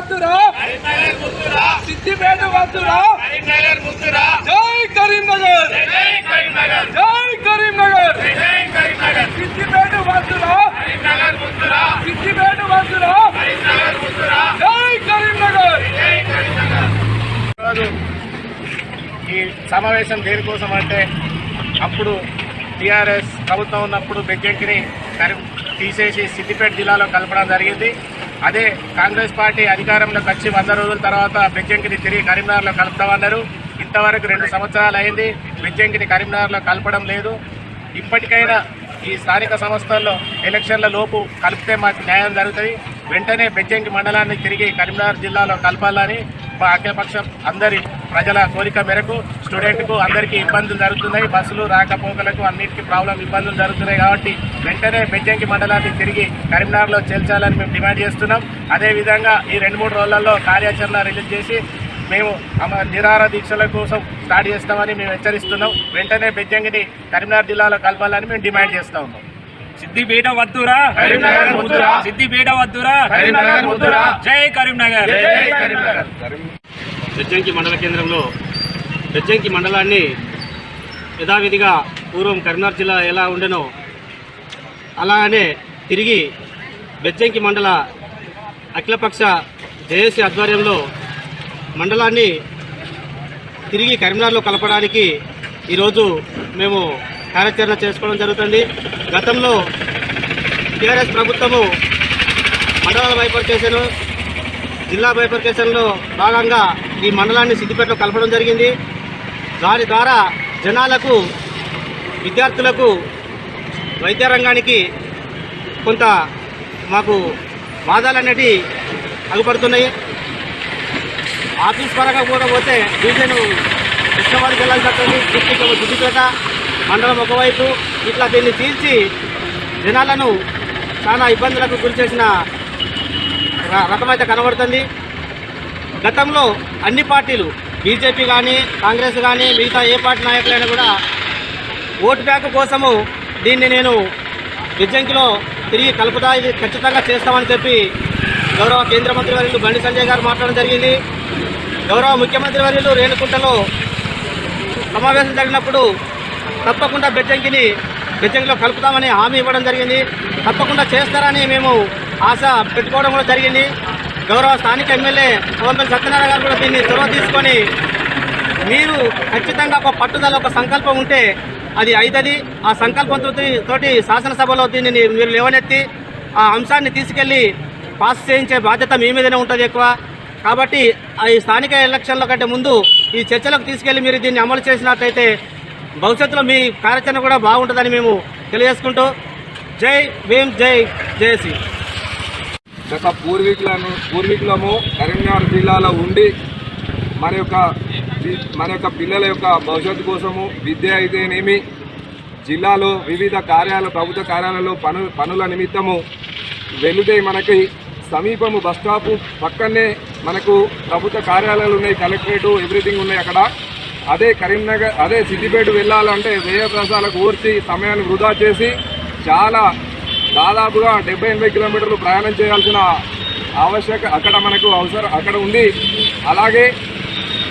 వద్దురా. సిద్దిపేట వద్దురా. జై కరీంనగర్. జై కరీంనగర్. సిద్దిపేట వద్దురా. సిద్దిపేట వద్దురా. జై కరీంనగర్. ఈ సమావేశం దేనికోసం అంటే అప్పుడు టీఆర్ఎస్ ప్రభుత్వం ఉన్నప్పుడు బెజ్జంకిని కరి- తీసేసి సిద్దిపేట జిల్లాలో కలపడం జరిగింది. అదే కాంగ్రెస్ పార్టీ అధికారంలోకి వచ్చి వంద రోజుల తర్వాత బెజ్జంకిని తిరిగి కరీంనగర్లో కలుపుతామన్నారు. ఇంతవరకు రెండు సంవత్సరాలు అయింది బెజ్జంకిని కరీంనగర్లో కలపడం లేదు. ఇప్పటికైనా ఈ స్థానిక సంస్థల్లో ఎలక్షన్ల లోపు కలిపితే మాకు న్యాయం జరుగుతుంది. వెంటనే బెజ్జంకి మండలాన్ని తిరిగి కరీంనగర్ జిల్లాలో కలపాలని మా అఖిలపక్షం అందరి ప్రజల కోరిక మేరకు స్టూడెంట్కు అందరికీ ఇబ్బందులు జరుగుతున్నాయి. బస్సులు రాకపోకలకు అన్నిటికీ ప్రాబ్లం ఇబ్బందులు జరుగుతున్నాయి కాబట్టి వెంటనే బెజ్జంకి మండలాన్ని తిరిగి కరీంనగర్లో చేర్చాలని మేము డిమాండ్ చేస్తున్నాం. అదేవిధంగా ఈ రెండు మూడు రోజులలో కార్యాచరణ రిలీజ్ చేసి మేము నిరాహార దీక్షల కోసం స్టార్ట్ చేస్తామని మేము హెచ్చరిస్తున్నాం. వెంటనే బెజ్జంగిని కరీంనగర్ జిల్లాలో కలపాలని మేము డిమాండ్ చేస్తూ ఉన్నాం. సిద్దిపేట వద్దురా. సిద్దిపేట వద్దురా. జై కరీంనగర్ బెజ్జంకి మండల కేంద్రంలో బెజ్జంకి మండలాన్ని యథావిధిగా పూర్వం కరీంనగర్ జిల్లా ఎలా ఉండెనో అలానే తిరిగి బెజ్జంకి మండల అఖిలపక్ష జేఏసీ ఆధ్వర్యంలో మండలాన్ని తిరిగి కరీంనగర్లో కలపడానికి ఈరోజు మేము కార్యాచరణ చేసుకోవడం జరుగుతుంది. గతంలో టీఆర్ఎస్ ప్రభుత్వము మండలాల బైపర్కేషన్ జిల్లా బైపర్కేషన్లో భాగంగా ఈ మండలాన్ని సిద్దిపేటలో కలపడం జరిగింది. దాని ద్వారా జనాలకు విద్యార్థులకు వైద్య రంగానికి కొంత మాకు బాధలు అనేటివి అగుపడుతున్నాయి. ఆఫీస్ పరంగా కూడా పోతే డివిజన్ కృష్ణవాడికి వెళ్ళాల్సి వస్తుంది డిస్టిక్ సిద్దిపేట మండలం ఒకవైపు ఇట్లా దీన్ని తీర్చి జనాలను చాలా ఇబ్బందులకు గురి చేసిన రకమైతే కనబడుతుంది. గతంలో అన్ని పార్టీలు బీజేపీ కానీ కాంగ్రెస్ కానీ మిగతా ఏ పార్టీ నాయకులైనా కూడా ఓటు బ్యాంకు కోసము దీన్ని నేను విజ్జంకిలో తిరిగి కలుపుతా ఇది ఖచ్చితంగా చేస్తామని చెప్పి గౌరవ కేంద్ర మంత్రి వర్యులు బండి సంజయ్ గారు మాట్లాడడం జరిగింది. గౌరవ ముఖ్యమంత్రి వర్యులు రేణుకుంటలో సమావేశం జరిగినప్పుడు తప్పకుండా బెజ్జంకిని బెజ్జంకిలో కలుపుతామని హామీ ఇవ్వడం జరిగింది. తప్పకుండా చేస్తారని మేము ఆశ పెట్టుకోవడం కూడా జరిగింది. గౌరవ స్థానిక ఎమ్మెల్యే కోంపల్లి సత్యనారాయణ గారు కూడా దీన్ని చొరవ తీసుకొని మీరు ఖచ్చితంగా ఒక పట్టుదల ఒక సంకల్పం ఉంటే అది అవుతుంది ఆ సంకల్పంతో తోటి శాసనసభలో దీనిని మీరు లేవనెత్తి ఆ అంశాన్ని తీసుకెళ్ళి పాస్ చేయించే బాధ్యత మీ మీదనే ఉంటుంది ఎక్కువ. కాబట్టి ఆ ఈ స్థానిక ఎలక్షన్ల కంటే ముందు ఈ చర్చలకు తీసుకెళ్ళి మీరు దీన్ని అమలు చేసినట్లయితే భవిష్యత్తులో మీ కార్యాచరణ కూడా బాగుంటుందని మేము తెలియజేసుకుంటూ జై భీమ్ జై జేసీ గత పూర్వీకులను పూర్వీకులము కరీంనగర్ జిల్లాలో ఉండి మన యొక్క మన యొక్క పిల్లల యొక్క భవిష్యత్తు కోసము విద్య అయితేనేమి జిల్లాలో వివిధ కార్యాలయ ప్రభుత్వ కార్యాలయాల్లో పను పనుల నిమిత్తము వెళితే మనకి సమీపము బస్ స్టాప్ పక్కనే మనకు ప్రభుత్వ కార్యాలయాలు ఉన్నాయి కలెక్టరేటు ఎవ్రీథింగ్ ఉన్నాయి అక్కడ. అదే కరీంనగర్ అదే సిద్దిపేట వెళ్ళాలంటే వ్యయ ప్రసాలకు ఊర్చి సమయాన్ని వృధా చేసి చాలా దాదాపుగా డెబ్బై ఎనభై కిలోమీటర్లు ప్రయాణం చేయాల్సిన ఆవశ్యక అక్కడ మనకు అవసరం అక్కడ ఉంది. అలాగే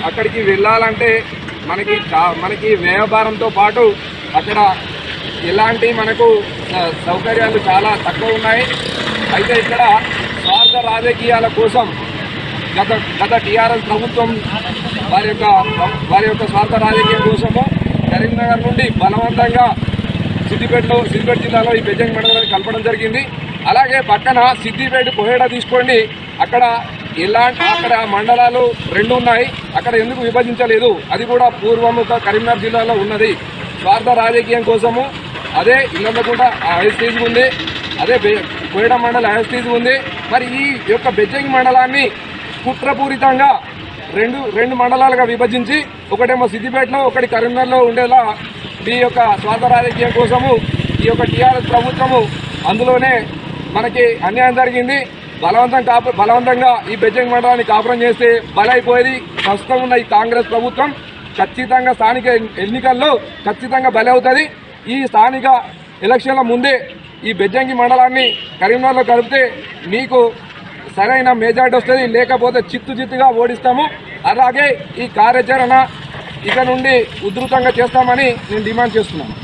అక్కడికి వెళ్ళాలంటే మనకి మనకి వ్యయభారంతో పాటు అక్కడ ఎలాంటి మనకు స- సౌకర్యాలు చాలా తక్కువ ఉన్నాయి. అయితే ఇక్కడ స్వార్థ రాజకీయాల కోసం గత గత టీఆర్ఎస్ ప్రభుత్వం వారి యొక్క వారి యొక్క స్వార్థ రాజకీయం కోసము కరీంనగర్ నుండి బలవంతంగా సిద్దిపేటలో సిద్దిపేట జిల్లాలో ఈ బెజ్జంగ్ మండలాన్ని కలపడం జరిగింది. అలాగే పక్కన సిద్దిపేట కోహేడ తీసుకోండి. అక్కడ ఎలాంటి అక్కడ మండలాలు రెండు ఉన్నాయి. అక్కడ ఎందుకు విభజించలేదు? అది కూడా పూర్వము కరీంనగర్ జిల్లాలో ఉన్నది. స్వార్థ రాజకీయం కోసము అదే ఇల్లందకుండా ఐఎస్టీజీ ఉంది. అదే బె- కోయడ మండల ఐఎస్టీజీ ఉంది. మరి ఈ యొక్క బెజ్జంగి మండలాన్ని కుట్రపూరితంగా రెండు రెండు మండలాలుగా విభజించి ఒకటేమో సిద్దిపేటలో ఒకటి కరీంనగర్లో ఉండేలా మీ యొక్క స్వార్థ రాజకీయం కోసము ఈ యొక్క టీఆర్ఎస్ ప్రభుత్వము అందులోనే మనకి అన్యాయం జరిగింది. బలవంతం కాపు బలవంతంగా ఈ బెజ్జంగ్ మండలాన్ని కాపురం చేస్తే బలైపోయేది ప్రస్తుతం ఉన్న ఈ కాంగ్రెస్ ప్రభుత్వం. ఖచ్చితంగా స్థానిక ఎన్నికల్లో ఖచ్చితంగా బలి అవుతుంది ఈ స్థానిక ఎలక్షన్ల ముందే ఈ బెజ్జంగి మండలాన్ని కరీంనగర్లో కలిపితే మీకు సరైన మెజార్టీ వస్తుంది లేకపోతే చిత్తు చిత్తుగా ఓడిస్తాము. అలాగే ఈ కార్యాచరణ ఇక నుండి ఉధృతంగా చేస్తామని నేను డిమాండ్ చేస్తున్నాను.